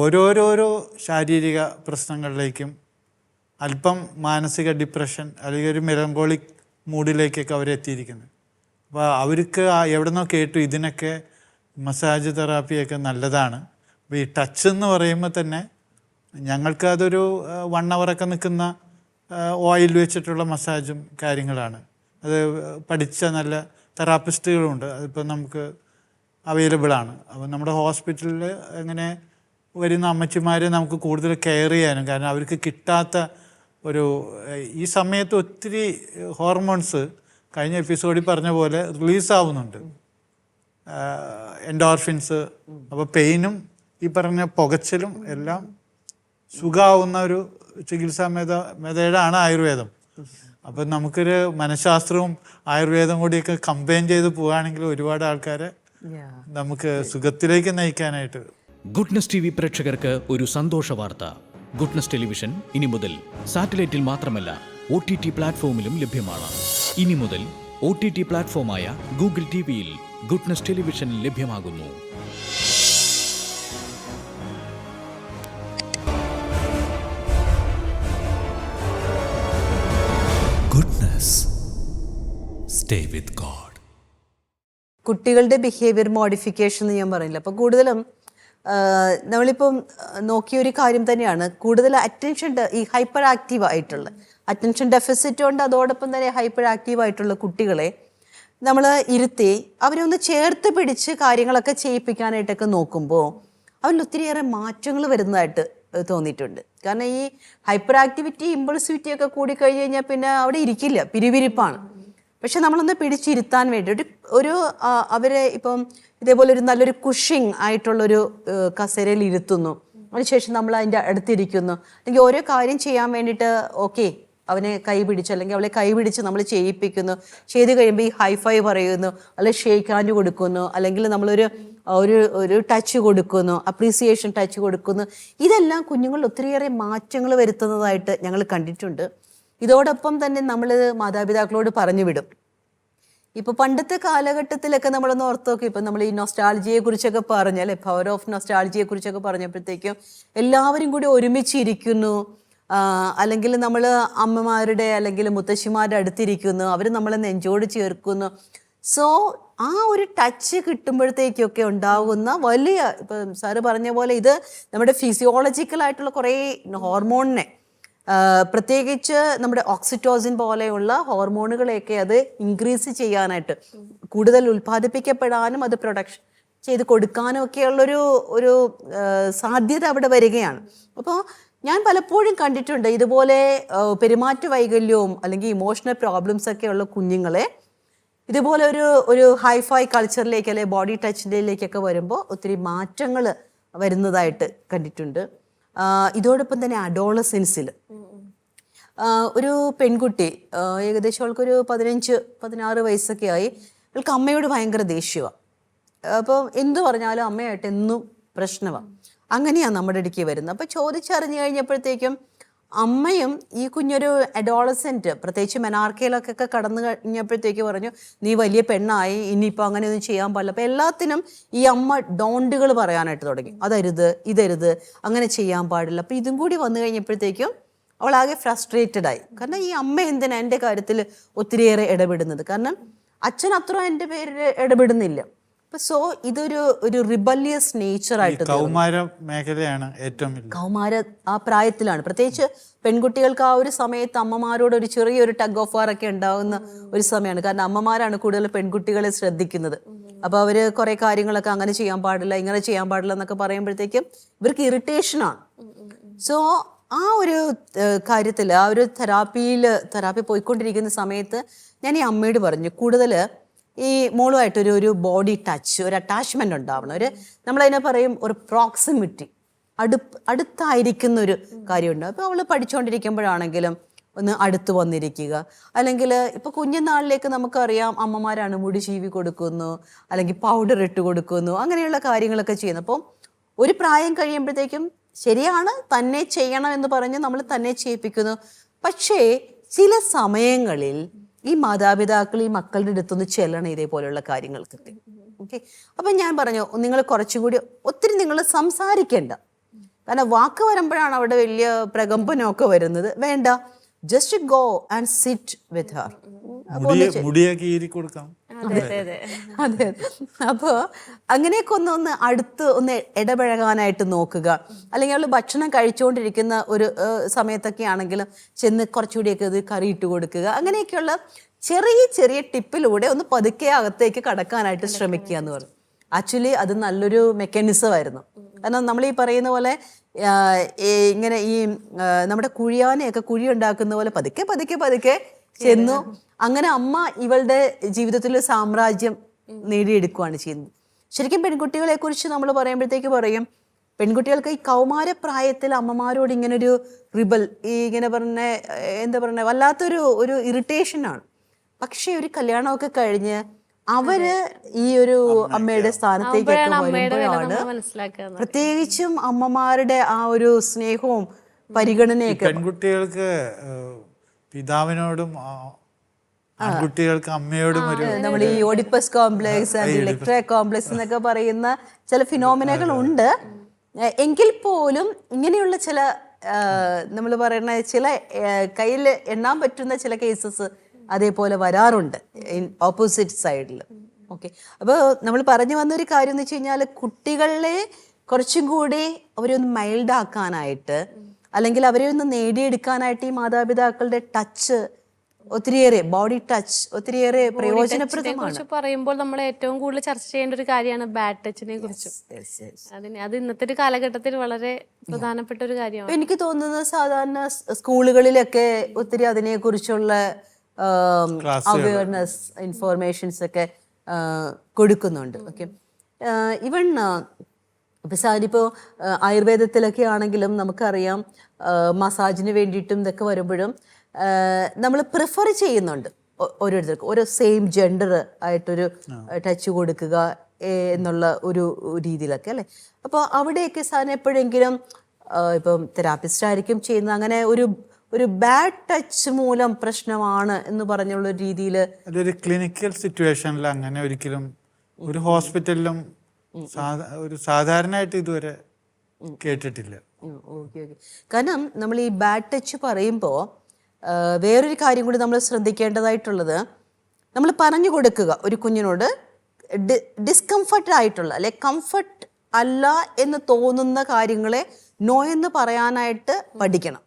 ഓരോരോരോ ശാരീരിക പ്രശ്നങ്ങളിലേക്കും അല്പം മാനസിക ഡിപ്രഷൻ അല്ലെങ്കിൽ ഒരു മെലങ്കോളിക് മൂഡിലേക്കൊക്കെ അവരെത്തിയിരിക്കുന്നത് അപ്പോൾ അവർക്ക് ആ എവിടെന്നോ കേട്ടു ഇതിനൊക്കെ മസാജ് തെറാപ്പിയൊക്കെ നല്ലതാണ്. അപ്പോൾ ഈ ടച്ച് എന്ന് പറയുമ്പോൾ തന്നെ ഞങ്ങൾക്ക് അതൊരു വൺ അവറൊക്കെ നിൽക്കുന്ന ഓയിൽ വെച്ചിട്ടുള്ള മസാജും കാര്യങ്ങളാണ്. അത് പഠിച്ച നല്ല തെറാപ്പിസ്റ്റുകളുണ്ട് അതിപ്പോൾ നമുക്ക് അവൈലബിൾ ആണ് അപ്പോൾ നമ്മുടെ ഹോസ്പിറ്റലിൽ അങ്ങനെ വരുന്ന അമ്മച്ചിമാരെ നമുക്ക് കൂടുതൽ കെയർ ചെയ്യാനും കാരണം അവർക്ക് കിട്ടാത്ത ഒരു ഈ സമയത്ത് ഒത്തിരി ഹോർമോൺസ് കഴിഞ്ഞ എപ്പിസോഡിൽ പറഞ്ഞ പോലെ റിലീസാവുന്നുണ്ട് എൻഡോർഫിൻസ് അപ്പോൾ പെയിനും ഈ പറഞ്ഞ പുകച്ചിലും എല്ലാം സുഖാവുന്ന ഒരു ചികിത്സാ മേധ മേധയുടെയാണ് ആയുർവേദം അപ്പം നമുക്കൊരു മനഃശാസ്ത്രവും ആയുർവേദം കൂടിയൊക്കെ കമ്പൈൻ ചെയ്ത് പോവുകയാണെങ്കിൽ ഒരുപാട് ആൾക്കാരെ. നമുക്ക് സുഖത്തിലേക്ക് നയിക്കാനായിട്ട്. ഗുഡ്നസ് ടി വി പ്രേക്ഷകർക്ക് ഒരു സന്തോഷ വാർത്ത. ഗുഡ്നസ് ടെലിവിഷൻ ഇനി മുതൽ സാറ്റലൈറ്റിൽ മാത്രമല്ല ഒ ടി ടി പ്ലാറ്റ്ഫോമിലും ലഭ്യമാണ്. ഇനി മുതൽ ഒ ടി ടി പ്ലാറ്റ്ഫോമായ ഗൂഗിൾ ടി വിയിൽ ഗുഡ്നസ് ടെലിവിഷൻ ലഭ്യമാകുന്നു. ഗുഡ്നസ്. Stay with God. കുട്ടികളുടെ ബിഹേവിയർ മോഡിഫിക്കേഷൻ എന്ന് ഞാൻ പറയില്ല അപ്പോൾ കൂടുതലും നമ്മളിപ്പം നോക്കിയ ഒരു കാര്യം തന്നെയാണ്. കൂടുതൽ അറ്റൻഷൻ ഈ ഹൈപ്പർ ആക്റ്റീവ് ആയിട്ടുള്ള അറ്റൻഷൻ ഡെഫിസിറ്റ് കൊണ്ട് അതോടൊപ്പം തന്നെ ഹൈപ്പർ ആക്റ്റീവ് ആയിട്ടുള്ള കുട്ടികളെ നമ്മൾ ഇരുത്തി അവരെ ഒന്ന് ചേർത്ത് പിടിച്ച് കാര്യങ്ങളൊക്കെ ചെയ്യിപ്പിക്കാനായിട്ടൊക്കെ നോക്കുമ്പോൾ അവരിൽ ഒത്തിരിയേറെ മാറ്റങ്ങൾ വരുന്നതായിട്ട് തോന്നിയിട്ടുണ്ട്. കാരണം ഈ ഹൈപ്പർ ആക്ടിവിറ്റി ഇമ്പൾസിവിറ്റി ഒക്കെ കൂടി കഴിഞ്ഞ് കഴിഞ്ഞാൽ പിന്നെ അവിടെ ഇരിക്കില്ല. പിരിവിരിപ്പാണ്. പക്ഷെ നമ്മളൊന്ന് പിടിച്ചിരുത്താൻ വേണ്ടി ഒരു ഒരു അവരെ ഇപ്പം ഇതേപോലെ ഒരു നല്ലൊരു കുഷിങ് ആയിട്ടുള്ളൊരു കസേരയിൽ ഇരുത്തുന്നു. അതിനുശേഷം നമ്മൾ അതിന്റെ അടുത്തിരിക്കുന്നു. അല്ലെങ്കിൽ ഓരോ കാര്യം ചെയ്യാൻ വേണ്ടിയിട്ട് ഓക്കെ അവനെ കൈ പിടിച്ച് അല്ലെങ്കിൽ അവളെ കൈ പിടിച്ച് നമ്മൾ ചെയ്യിപ്പിക്കുന്നു. ചെയ്ത് കഴിയുമ്പോൾ ഈ ഹൈഫൈ പറയുന്നു അല്ലെങ്കിൽ ഷേക്ക് ഹാൻഡ് കൊടുക്കുന്നു അല്ലെങ്കിൽ നമ്മളൊരു ഒരു ഒരു ടച്ച് കൊടുക്കുന്നു അപ്രീസിയേഷൻ ടച്ച് കൊടുക്കുന്നു. ഇതെല്ലാം കുഞ്ഞുങ്ങളിൽ ഒത്തിരിയേറെ മാറ്റങ്ങൾ വരുത്തുന്നതായിട്ട് ഞങ്ങൾ കണ്ടിട്ടുണ്ട്. ഇതോടൊപ്പം തന്നെ നമ്മൾ മാതാപിതാക്കളോട് പറഞ്ഞു വിടും. ഇപ്പൊ പണ്ടത്തെ കാലഘട്ടത്തിലൊക്കെ നമ്മളൊന്ന് ഓർത്തോക്കെ ഇപ്പൊ നമ്മൾ ഈ നൊസ്റ്റാൾജിയെ കുറിച്ചൊക്കെ പറഞ്ഞാൽ പവർ ഓഫ് നൊസ്റ്റാൾജിയെ കുറിച്ചൊക്കെ പറഞ്ഞപ്പോഴത്തേക്കും എല്ലാവരും കൂടി ഒരുമിച്ചിരിക്കുന്നു. അല്ലെങ്കിൽ നമ്മൾ അമ്മമാരുടെ അല്ലെങ്കിൽ മുത്തശ്ശിമാരുടെ അടുത്തിരിക്കുന്നു. അവർ നമ്മളെ നെഞ്ചോട് ചേർക്കുന്നു. സോ ആ ഒരു ടച്ച് കിട്ടുമ്പോഴത്തേക്കൊക്കെ ഉണ്ടാകുന്ന വലിയ ഇപ്പം സാറ് പറഞ്ഞ പോലെ ഇത് നമ്മുടെ ഫിസിയോളജിക്കൽ ആയിട്ടുള്ള കുറേ ഹോർമോണിനെ പ്രത്യേകിച്ച് നമ്മുടെ ഓക്സിറ്റോസിൻ പോലെയുള്ള ഹോർമോണുകളെയൊക്കെ അത് ഇൻക്രീസ് ചെയ്യാനായിട്ട് കൂടുതൽ ഉൽപ്പാദിപ്പിക്കപ്പെടാനും അത് പ്രൊഡക്ഷൻ ചെയ്ത് കൊടുക്കാനും ഒക്കെയുള്ളൊരു ഒരു സാധ്യത അവിടെ വരികയാണ്. അപ്പോൾ ഞാൻ പലപ്പോഴും കണ്ടിട്ടുണ്ട് ഇതുപോലെ പെരുമാറ്റ വൈകല്യവും അല്ലെങ്കിൽ ഇമോഷണൽ പ്രോബ്ലംസ് ഒക്കെ ഉള്ള കുഞ്ഞുങ്ങളെ ഇതുപോലെ ഒരു ഒരു ഹൈഫൈ കൾച്ചറിലേക്ക് അല്ലെങ്കിൽ ബോഡി ടച്ചിലേക്കൊക്കെ വരുമ്പോൾ ഒത്തിരി മാറ്റങ്ങൾ വരുന്നതായിട്ട് കണ്ടിട്ടുണ്ട്. ഇതോടൊപ്പം തന്നെ അഡോളസെൻസിൽ. ഒരു പെൺകുട്ടി ഏകദേശം അവൾക്കൊരു പതിനഞ്ച് പതിനാറ് വയസ്സൊക്കെ ആയി. അവൾക്ക് അമ്മയോട് ഭയങ്കര ദേഷ്യമാണ് അപ്പോൾ എന്തു പറഞ്ഞാലും അമ്മയായിട്ട് എന്നും പ്രശ്നമാണ് അങ്ങനെയാണ് നമ്മുടെ ഇടയ്ക്ക് വരുന്നത്. അപ്പോൾ ചോദിച്ചറിഞ്ഞു കഴിഞ്ഞപ്പോഴത്തേക്കും അമ്മയും ഈ കുഞ്ഞൊരു അഡോളസെന്റ് പ്രത്യേകിച്ച് മെനാർക്കയിലൊക്കെ കടന്നു കഴിഞ്ഞപ്പോഴത്തേക്ക് പറഞ്ഞു നീ വലിയ പെണ്ണായി ഇനിയിപ്പോൾ അങ്ങനെയൊന്നും ചെയ്യാൻ പാടില്ല. അപ്പോൾ എല്ലാത്തിനും ഈ അമ്മ ഡോണ്ടുകൾ പറയാനായിട്ട് തുടങ്ങി. അതരുത് ഇതരുത് അങ്ങനെ ചെയ്യാൻ പാടില്ല. അപ്പോൾ ഇതും കൂടി വന്നു കഴിഞ്ഞപ്പോഴത്തേക്കും ആകെ ഫ്രസ്ട്രേറ്റഡ് ആയി. കാരണം ഈ അമ്മ എന്തിനാണ് എന്റെ കാര്യത്തിൽ ഒത്തിരിയേറെ ഇടപെടുന്നത്? കാരണം അച്ഛൻ അത്ര എന്റെ പേരിൽ ഇടപെടുന്നില്ല. സോ ഇതൊരു ഒരു റിബല്യസ് നേച്ചർ ആയിട്ട് കൗമാര മേഖലയാണ് ഏറ്റവും കൗമാര ആ പ്രായത്തിലാണ്. പ്രത്യേകിച്ച് പെൺകുട്ടികൾക്ക് ആ ഒരു സമയത്ത് അമ്മമാരോട് ഒരു ചെറിയൊരു ടഗ് ഓഫ് വാർ ഒക്കെ ഉണ്ടാകുന്ന ഒരു സമയമാണ്. കാരണം അമ്മമാരാണ് കൂടുതൽ പെൺകുട്ടികളെ ശ്രദ്ധിക്കുന്നത്. അപ്പോൾ അവർ കുറേ കാര്യങ്ങളൊക്കെ അങ്ങനെ ചെയ്യാൻ പാടില്ല ഇങ്ങനെ ചെയ്യാൻ പാടില്ല എന്നൊക്കെ പറയുമ്പോഴത്തേക്കും ഇവർക്ക് ഇറിറ്റേഷനാണ് സോ ആ ഒരു കാര്യത്തിൽ ആ ഒരു തെറാപ്പിയിൽ തെറാപ്പി പോയിക്കൊണ്ടിരിക്കുന്ന സമയത്ത് ഞാൻ ഈ അമ്മയോട് പറഞ്ഞു കൂടുതൽ ഈ മോളുമായിട്ടൊരു ഒരു ബോഡി ടച്ച് ഒരു അറ്റാച്ച്മെന്റ് ഉണ്ടാവണം. ഒരു നമ്മളതിനെ പറയും ഒരു പ്രോക്സിമിറ്റി അടുപ്പ് അടുത്തായിരിക്കുന്ന ഒരു കാര്യമുണ്ട്. അപ്പോൾ അവൾ പഠിച്ചുകൊണ്ടിരിക്കുമ്പോഴാണെങ്കിലും ഒന്ന് അടുത്ത് വന്നിരിക്കുക. അല്ലെങ്കിൽ ഇപ്പോൾ കുഞ്ഞുനാളിലേക്ക് നമുക്കറിയാം അമ്മമാരാണ് മുടി ചീവി കൊടുക്കുന്നു അല്ലെങ്കിൽ പൗഡർ ഇട്ട് കൊടുക്കുന്നു അങ്ങനെയുള്ള കാര്യങ്ങളൊക്കെ ചെയ്യുന്നു. അപ്പം ഒരു പ്രായം കഴിയുമ്പോഴത്തേക്കും ശരിയാണ് തന്നെ ചെയ്യണം എന്ന് പറഞ്ഞ് നമ്മൾ തന്നെ ചെയ്യിപ്പിക്കുന്നു. പക്ഷേ ചില സമയങ്ങളിൽ ഈ മാതാപിതാക്കൾ ഈ മക്കളുടെ അടുത്തൊന്ന് ചെല്ലണം ഇതേപോലെയുള്ള കാര്യങ്ങൾക്കൊക്കെ ഓക്കെ അപ്പം ഞാൻ പറഞ്ഞു നിങ്ങൾ കുറച്ചും കൂടി ഒത്തിരി നിങ്ങൾ സംസാരിക്കേണ്ട. കാരണം വാക്ക് വരുമ്പോഴാണ് അവിടെ വലിയ പ്രകമ്പനമൊക്കെ വരുന്നത്. വേണ്ട. Just go and sit with her മുടിയാക്കി കൊടുക്കാം അതെ അപ്പോൾ അങ്ങനെയൊക്കെ ഒന്ന് ഒന്ന് അടുത്ത് ഒന്ന് ഇടപഴകാനായിട്ട് നോക്കുക. അല്ലെങ്കിൽ അവൾ ഭക്ഷണം കഴിച്ചുകൊണ്ടിരിക്കുന്ന ഒരു സമയത്തൊക്കെ ആണെങ്കിലും ചെന്ന് കുറച്ചുകൂടിയൊക്കെ ഇത് കറി ഇട്ട് കൊടുക്കുക. അങ്ങനെയൊക്കെയുള്ള ചെറിയ ചെറിയ ടിപ്പിലൂടെ ഒന്ന് പതുക്കെ അകത്തേക്ക് കടക്കാനായിട്ട് ശ്രമിക്കുക എന്ന് പറഞ്ഞു ആക്ച്വലി അത് നല്ലൊരു മെക്കാനിസം ആയിരുന്നു കാരണം നമ്മൾ ഈ പറയുന്ന പോലെ ഇങ്ങനെ ഈ നമ്മുടെ കുഴിയാനെയൊക്കെ കുഴി ഉണ്ടാക്കുന്ന പോലെ പതുക്കെ പതുക്കെ പതുക്കെ ചെന്നു. അങ്ങനെ അമ്മ ഇവളുടെ ജീവിതത്തിൽ സാമ്രാജ്യം നേടിയെടുക്കുകയാണ് ചെയ്യുന്നത്. ശരിക്കും പെൺകുട്ടികളെ കുറിച്ച് നമ്മൾ പറയുമ്പോഴത്തേക്ക് പറയും പെൺകുട്ടികൾക്ക് ഈ കൗമാര പ്രായത്തിൽ അമ്മമാരോട് ഇങ്ങനെ ഒരു റിബൽ ഈ ഇങ്ങനെ പറഞ്ഞ എന്താ പറഞ്ഞ വല്ലാത്തൊരു ഒരു ഇറിറ്റേഷനാണ് പക്ഷേ ഒരു കല്യാണമൊക്കെ കഴിഞ്ഞ് അവർ ഈ ഒരു അമ്മയുടെ സ്ഥാനത്തേക്ക് വരുമ്പോഴാണ് നമ്മൾ മനസ്സിലാക്കുക പ്രത്യേകിച്ചും അമ്മമാരുടെ ആ ഒരു സ്നേഹവും പരിഗണനയൊക്കെ പെൺകുട്ടികൾക്ക് പിതാവിനോടും കുട്ടികൾക്ക് അമ്മയോടും ഒരു നമ്മൾ ഈ ഓഡിപ്പസ് കോംപ്ലക്സ് ഇലക്ട്ര കോംപ്ലക്സ് എന്നൊക്കെ പറയുന്ന ചില ഫിനോമിനകൾ ഉണ്ട്. എങ്കിൽ പോലും ഇങ്ങനെയുള്ള ചില നമ്മൾ പറയുന്ന ചില കയ്യിൽ എണ്ണാൻ പറ്റുന്ന ചില കേസസ് അതേപോലെ വരാറുണ്ട് ഓപ്പോസിറ്റ് സൈഡിൽ ഓക്കെ. അപ്പോൾ നമ്മൾ പറഞ്ഞു വന്നൊരു കാര്യം എന്ന് വെച്ച് കഴിഞ്ഞാൽ കുട്ടികളെ കുറച്ചും കൂടി അവരൊന്ന് മൈൽഡ് ആക്കാനായിട്ട് അല്ലെങ്കിൽ അവരെ ഒന്ന് നേടിയെടുക്കാനായിട്ട് ഈ മാതാപിതാക്കളുടെ ടച്ച് ഒത്തിരിയേറെ ബോഡി ടച്ച് ഒത്തിരിയേറെ പ്രയോജനപ്രദമാണ്. കുറിച്ച് പറയുമ്പോൾ നമ്മൾ ഏറ്റവും കൂടുതൽ ചർച്ച ചെയ്യേണ്ട ഒരു കാര്യമാണ് ബാഡ് ടച്ചിനെ കുറിച്ചും. അതിന് അത് ഇന്നത്തെ ഒരു കാലഘട്ടത്തിൽ വളരെ പ്രധാനപ്പെട്ട ഒരു കാര്യമാണ്. എനിക്ക് തോന്നുന്നത് സാധാരണ സ്കൂളുകളിലൊക്കെ ഒത്തിരി അതിനെ കുറിച്ചുള്ള അവയർനെസ് ഇൻഫോർമേഷൻസ് ഒക്കെ കൊടുക്കുന്നുണ്ട്. ഓക്കെ ഇവൺ ഇപ്പം സാരിപ്പോൾ ആയുർവേദത്തിലൊക്കെ ആണെങ്കിലും നമുക്കറിയാം മസാജിന് വേണ്ടിയിട്ടും ഇതൊക്കെ വരുമ്പോഴും നമ്മൾ പ്രിഫർ ചെയ്യുന്നുണ്ട് ഓരോരുത്തർക്കും. ഓരോ സെയിം ജെൻഡർ ആയിട്ടൊരു ടച്ച് കൊടുക്കുക എന്നുള്ള ഒരു രീതിയിലൊക്കെ അല്ലേ? അപ്പോൾ അവിടെയൊക്കെ സാധനം എപ്പോഴെങ്കിലും ഇപ്പം തെറാപ്പിസ്റ്റ് ആയിരിക്കും ചെയ്യുന്നത് അങ്ങനെ ഒരു ഒരു ബാഡ് ടച്ച് മൂലം പ്രശ്നമാണ് എന്ന് പറഞ്ഞുള്ള രീതിയിൽ അതൊരു ക്ലിനിക്കൽ സിറ്റുവേഷനിൽ അങ്ങനെ ഒരിക്കലും ഒരു ഹോസ്പിറ്റലിലും ഒരു സാധാരണയായിട്ട് ഇതുവരെ കേട്ടിട്ടില്ല. കാരണം നമ്മൾ ഈ ബാഡ് ടച്ച് പറയുമ്പോൾ വേറൊരു കാര്യം കൂടി നമ്മൾ ശ്രദ്ധിക്കേണ്ടതായിട്ടുള്ളത് നമ്മൾ പറഞ്ഞു കൊടുക്കുക ഒരു കുഞ്ഞിനോട് ഡിസ്കംഫർട്ട് ആയിട്ടുള്ള അല്ലെ കംഫർട്ട് അല്ല എന്ന് തോന്നുന്ന കാര്യങ്ങളെ നോ എന്ന് പറയാനായിട്ട് പഠിക്കണം.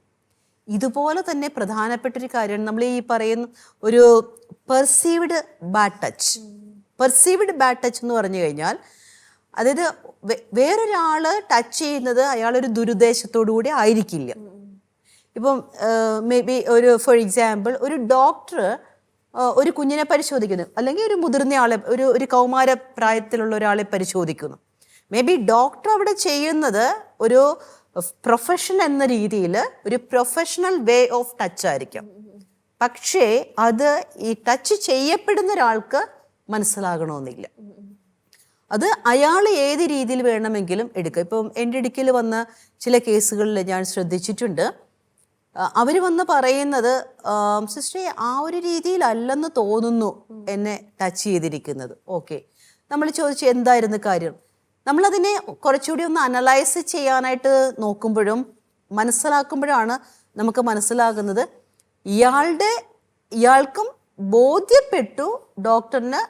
ഇതുപോലെ തന്നെ പ്രധാനപ്പെട്ട ഒരു കാര്യമാണ് നമ്മൾ ഈ പറയുന്ന ഒരു perceived bad touch perceived bad touch എന്ന് പറഞ്ഞു കഴിഞ്ഞാൽ അതായത് വേറൊരാൾ വേറൊരാൾ ടച്ച് ചെയ്യുന്നത് അയാളൊരു ദുരുദ്ദേശത്തോടു കൂടി ആയിരിക്കില്ല ഇപ്പം മേ ബി ഒരു ഫോർ എക്സാമ്പിൾ ഒരു ഡോക്ടർ ഒരു കുഞ്ഞിനെ പരിശോധിക്കുന്നു. അല്ലെങ്കിൽ ഒരു മുതിർന്ന ആളെ ഒരു ഒരു കൗമാര പ്രായത്തിലുള്ള ഒരാളെ പരിശോധിക്കുന്നു. മേ ബി ഡോക്ടർ അവിടെ ചെയ്യുന്നത് ഒരു പ്രൊഫഷൻ എന്ന രീതിയിൽ ഒരു പ്രൊഫഷണൽ വേ ഓഫ് ടച്ച് ആയിരിക്കും. പക്ഷേ അത് ഈ ടച്ച് ചെയ്യപ്പെടുന്ന ഒരാൾക്ക് മനസ്സിലാകണമെന്നില്ല. അത് അയാൾ ഏത് രീതിയിൽ വേണമെങ്കിലും എടുക്കുക ഇപ്പം എന്റെ ഇടുക്കിൽ വന്ന ചില കേസുകളിൽ ഞാൻ ശ്രദ്ധിച്ചിട്ടുണ്ട്. അവർ വന്ന് പറയുന്നത് സിസ്റ്ററെ ആ ഒരു രീതിയിലല്ലെന്ന് തോന്നുന്നു എന്നെ ടച്ച് ചെയ്തിരിക്കുന്നത്. ഓക്കെ. നമ്മൾ ചോദിച്ചു എന്തായിരുന്നു കാര്യം? നമ്മളതിനെ കുറച്ചുകൂടി ഒന്ന് അനലൈസ് ചെയ്യാനായിട്ട് നോക്കുമ്പോഴും മനസ്സിലാക്കുമ്പോഴാണ് നമുക്ക് മനസ്സിലാകുന്നത്. ഇയാളുടെ ഇയാൾക്കും ബോധ്യപ്പെട്ടു ഡോക്ടറിന്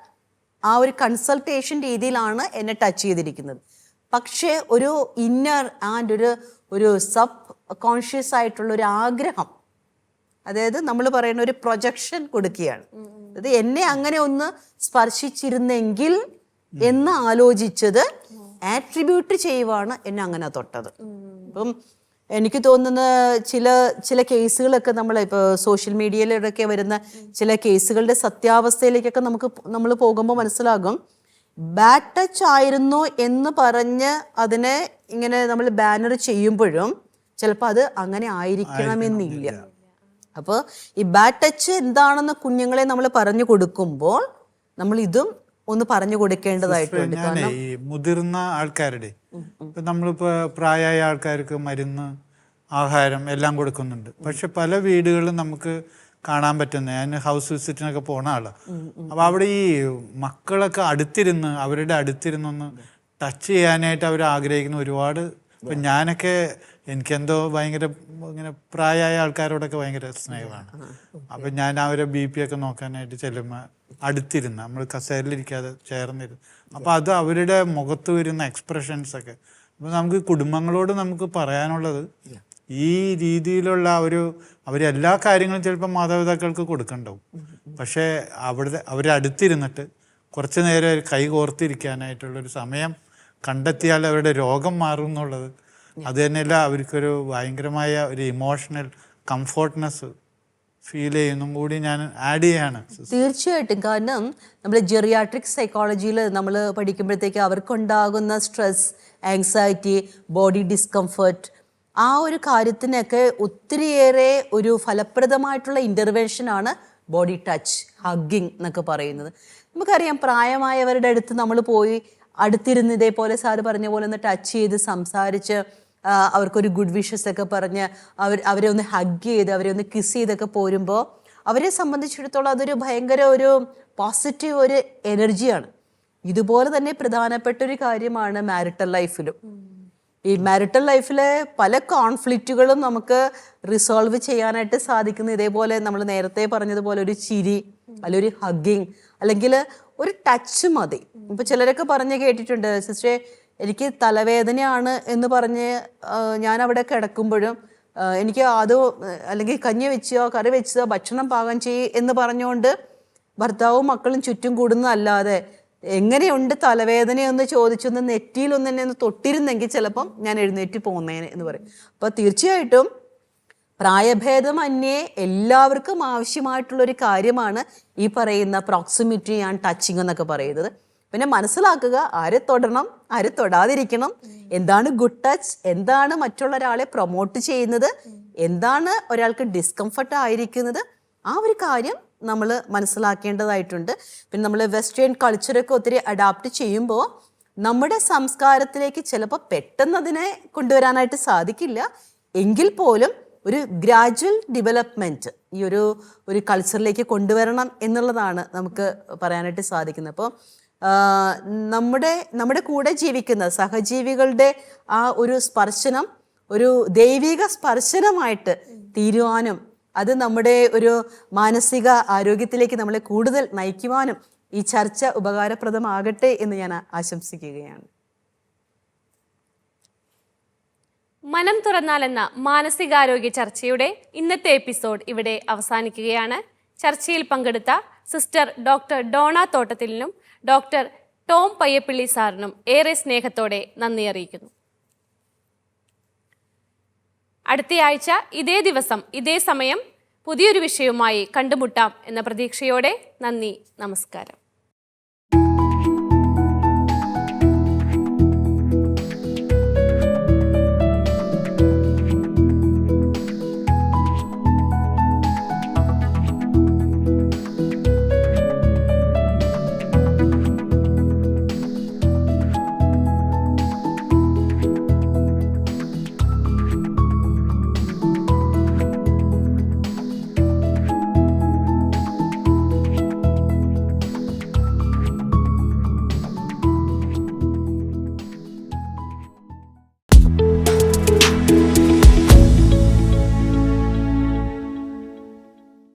ആ ഒരു കൺസൾട്ടേഷൻ രീതിയിലാണ് എന്നെ ടച്ച് ചെയ്തിരിക്കുന്നത്. പക്ഷേ ഒരു ഇന്നർ ആൻഡ് ഒരു ഒരു സബ് കോൺഷ്യസ് ആയിട്ടുള്ള ഒരു ആഗ്രഹം അതായത് നമ്മൾ പറയുന്ന ഒരു പ്രൊജക്ഷൻ കൊടുക്കുകയാണ്. അത് എന്നെ അങ്ങനെ ഒന്ന് സ്പർശിച്ചിരുന്നെങ്കിൽ എന്ന് ആലോചിച്ചത് ആട്രിബ്യൂട്ട് ചെയ്യുവാണ് എന്നെ അങ്ങനെ തൊട്ടത്. അപ്പം എനിക്ക് തോന്നുന്ന ചില ചില കേസുകളൊക്കെ നമ്മൾ ഇപ്പോൾ സോഷ്യൽ മീഡിയയിലൊക്കെ വരുന്ന ചില കേസുകളുടെ സത്യാവസ്ഥയിലേക്കൊക്കെ നമുക്ക് നമ്മൾ പോകുമ്പോൾ മനസ്സിലാകും. ബാഡ് ടച്ച് ആയിരുന്നു എന്ന് പറഞ്ഞ് അതിനെ ഇങ്ങനെ നമ്മൾ ബാനർ ചെയ്യുമ്പോഴും ചിലപ്പോൾ അത് അങ്ങനെ ആയിരിക്കണമെന്നില്ല. അപ്പോൾ ഈ ബാഡ് ടച്ച് എന്താണെന്ന് കുഞ്ഞുങ്ങളെ നമ്മൾ പറഞ്ഞു കൊടുക്കുമ്പോൾ നമ്മൾ ഇതും ഒന്ന് പറഞ്ഞു കൊടുക്കേണ്ടതായിട്ടുണ്ട് കാരണം ഈ മുതിർന്ന ആൾക്കാരുടെ ഇപ്പൊ നമ്മളിപ്പോ പ്രായമായ ആൾക്കാർക്ക് മരുന്ന് ആഹാരം എല്ലാം കൊടുക്കുന്നുണ്ട്. പക്ഷെ പല വീടുകളിലും നമുക്ക് കാണാൻ പറ്റുന്ന ഞാൻ ഹൗസ് വിസിറ്റിനൊക്കെ പോണ ആളാണ് അപ്പൊ അവിടെ ഈ മക്കളൊക്കെ അടുത്തിരുന്ന് അവരുടെ അടുത്തിരുന്നൊന്ന് ടച്ച് ചെയ്യാനായിട്ട് അവർ ആഗ്രഹിക്കുന്ന ഒരുപാട് ഇപ്പൊ ഞാനൊക്കെ എനിക്കെന്തോ ഭയങ്കര ഇങ്ങനെ പ്രായമായ ആൾക്കാരോടൊക്കെ ഭയങ്കര സ്നേഹമാണ്. അപ്പൊ ഞാൻ അവരെ ബി പി ഒക്കെ നോക്കാനായിട്ട് ചെല്ലുമ്പോൾ അടുത്തിരുന്ന് നമ്മൾ കസേരയിലിരിക്കാതെ ചേർന്നിരുന്നു. അപ്പൊ അത് അവരുടെ മുഖത്ത് വരുന്ന എക്സ്പ്രഷൻസ് ഒക്കെ. അപ്പൊ നമുക്ക് കുടുംബങ്ങളോട് നമുക്ക് പറയാനുള്ളത് ഈ രീതിയിലുള്ള ഒരു അവരെല്ലാ കാര്യങ്ങളും ചിലപ്പോൾ മാതാപിതാക്കൾക്ക് കൊടുക്കണ്ടാവും. പക്ഷേ അവിടെ അവരടുത്തിരുന്നിട്ട് കുറച്ച് നേരം കൈ കോർത്തിരിക്കാനായിട്ടുള്ള ഒരു സമയം കണ്ടെത്തിയാൽ അവരുടെ രോഗം മാറും എന്നുള്ളത് അത് തന്നെയല്ല അവർക്കൊരു ഭയങ്കരമായ ഒരു ഇമോഷണൽ കംഫോർട്ട്നെസ് ഫീൽ ചെയ്യുന്നും കൂടി ഞാൻ ആഡ് ചെയ്യാണ്. തീർച്ചയായിട്ടും. കാരണം നമ്മൾ ജെറിയാട്രിക് സൈക്കോളജിയിൽ നമ്മൾ പഠിക്കുമ്പോഴത്തേക്ക് അവർക്കുണ്ടാകുന്ന സ്ട്രെസ് ആങ്സൈറ്റി ബോഡി ഡിസ്കംഫർട്ട് ആ ഒരു കാര്യത്തിനൊക്കെ ഒത്തിരിയേറെ ഒരു ഫലപ്രദമായിട്ടുള്ള ഇന്റർവെൻഷനാണ് ബോഡി ടച്ച് ഹഗ്ഗിങ് എന്നൊക്കെ പറയുന്നത്. നമുക്കറിയാം പ്രായമായവരുടെ അടുത്ത് നമ്മൾ പോയി അടുത്തിരുന്ന് ഇതേപോലെ സാറ് പറഞ്ഞ പോലെ ഒന്ന് ടച്ച് ചെയ്ത് സംസാരിച്ച് അവർക്കൊരു ഗുഡ് വിഷസ് ഒക്കെ പറഞ്ഞ് അവർ അവരെ ഒന്ന് ഹഗ് ചെയ്ത് അവരെ ഒന്ന് കിസ് ചെയ്തൊക്കെ പോരുമ്പോൾ അവരെ സംബന്ധിച്ചിടത്തോളം അതൊരു ഭയങ്കര ഒരു പോസിറ്റീവ് ഒരു എനർജിയാണ് ഇതുപോലെ തന്നെ പ്രധാനപ്പെട്ട ഒരു കാര്യമാണ് മാരിറ്റൽ ലൈഫിലും ഈ മാരിറ്റൽ ലൈഫിലെ പല കോൺഫ്ലിക്റ്റുകളും നമുക്ക് റിസോൾവ് ചെയ്യാനായിട്ട് സാധിക്കുന്ന ഇതേപോലെ നമ്മൾ നേരത്തെ പറഞ്ഞതുപോലെ ഒരു ചിരി അല്ലെങ്കിൽ ഒരു ഹഗ്ഗിങ് അല്ലെങ്കിൽ ഒരു ടച്ച് മതി. ഇപ്പൊ ചിലരൊക്കെ പറഞ്ഞ് കേട്ടിട്ടുണ്ട് സിസ്റ്ററെ എനിക്ക് തലവേദനയാണ് എന്ന് പറഞ്ഞ് ഞാൻ അവിടെ കിടക്കുമ്പോഴും എനിക്ക് അത് അല്ലെങ്കിൽ കഞ്ഞി വെച്ചോ കറി വെച്ചോ ഭക്ഷണം പാകം ചെയ്യ് എന്ന് പറഞ്ഞുകൊണ്ട് ഭർത്താവും മക്കളും ചുറ്റും കൂടുന്നതല്ലാതെ എങ്ങനെയുണ്ട് തലവേദനയെന്ന് ചോദിച്ചൊന്ന് നെറ്റിയിലൊന്ന് എന്നെ ഒന്ന് തൊട്ടിരുന്നെങ്കിൽ ചിലപ്പം ഞാൻ എഴുന്നേറ്റ് പോകുന്നേനെ എന്ന് പറയും. അപ്പോൾ തീർച്ചയായിട്ടും പ്രായഭേദമന്യേ എല്ലാവർക്കും ആവശ്യമായിട്ടുള്ളൊരു കാര്യമാണ് ഈ പറയുന്ന പ്രോക്സിമിറ്റി ആൻഡ് ടച്ചിങ് എന്നൊക്കെ പറയുന്നത്. പിന്നെ മനസ്സിലാക്കുക ആരെ തൊടണം ആരെ തൊടാതിരിക്കണം എന്താണ് ഗുഡ് ടച്ച് എന്താണ് മറ്റുള്ള ഒരാളെ പ്രൊമോട്ട് ചെയ്യുന്നത് എന്താണ് ഒരാൾക്ക് ഡിസ്കംഫർട്ട് ആയിരിക്കുന്നത് ആ ഒരു കാര്യം നമ്മൾ മനസ്സിലാക്കേണ്ടതായിട്ടുണ്ട്. പിന്നെ നമ്മൾ വെസ്റ്റേൺ കൾച്ചറൊക്കെ ഒത്തിരി അഡാപ്റ്റ് ചെയ്യുമ്പോൾ നമ്മുടെ സംസ്കാരത്തിലേക്ക് ചിലപ്പോൾ പെട്ടെന്ന് അതിനെ കൊണ്ടുവരാനായിട്ട് സാധിക്കില്ല. എങ്കിൽ പോലും ഒരു ഗ്രാജുവൽ ഡെവലപ്മെന്റ് ഈ ഒരു ഒരു കൾച്ചറിലേക്ക് കൊണ്ടുവരണം എന്നുള്ളതാണ് നമുക്ക് പറയാനായിട്ട് സാധിക്കുന്നത്. അപ്പോൾ നമ്മുടെ നമ്മുടെ കൂടെ ജീവിക്കുന്ന സഹജീവികളുടെ ആ ഒരു സ്പർശനം ഒരു ദൈവിക സ്പർശനമായിട്ട് തീരുവാനും അത് നമ്മുടെ ഒരു മാനസിക ആരോഗ്യത്തിലേക്ക് നമ്മളെ കൂടുതൽ നയിക്കുവാനും ഈ ചർച്ച ഉപകാരപ്രദമാകട്ടെ എന്ന് ഞാൻ ആശംസിക്കുകയാണ്. മനം തുറന്നാലെന്ന മാനസികാരോഗ്യ ചർച്ചയുടെ ഇന്നത്തെ എപ്പിസോഡ് ഇവിടെ അവസാനിക്കുകയാണ്. ചർച്ചയിൽ പങ്കെടുത്ത സിസ്റ്റർ ഡോക്ടർ ഡോണ തോട്ടത്തിലിനും ഡോക്ടർ ടോം പയ്യപ്പിള്ളി സാറിനും ഏറെ സ്നേഹത്തോടെ നന്ദി അറിയിക്കുന്നു. അടുത്തയാഴ്ച ഇതേ ദിവസം ഇതേ സമയം പുതിയൊരു വിഷയവുമായി കണ്ടുമുട്ടാം എന്ന പ്രതീക്ഷയോടെ നന്ദി നമസ്കാരം.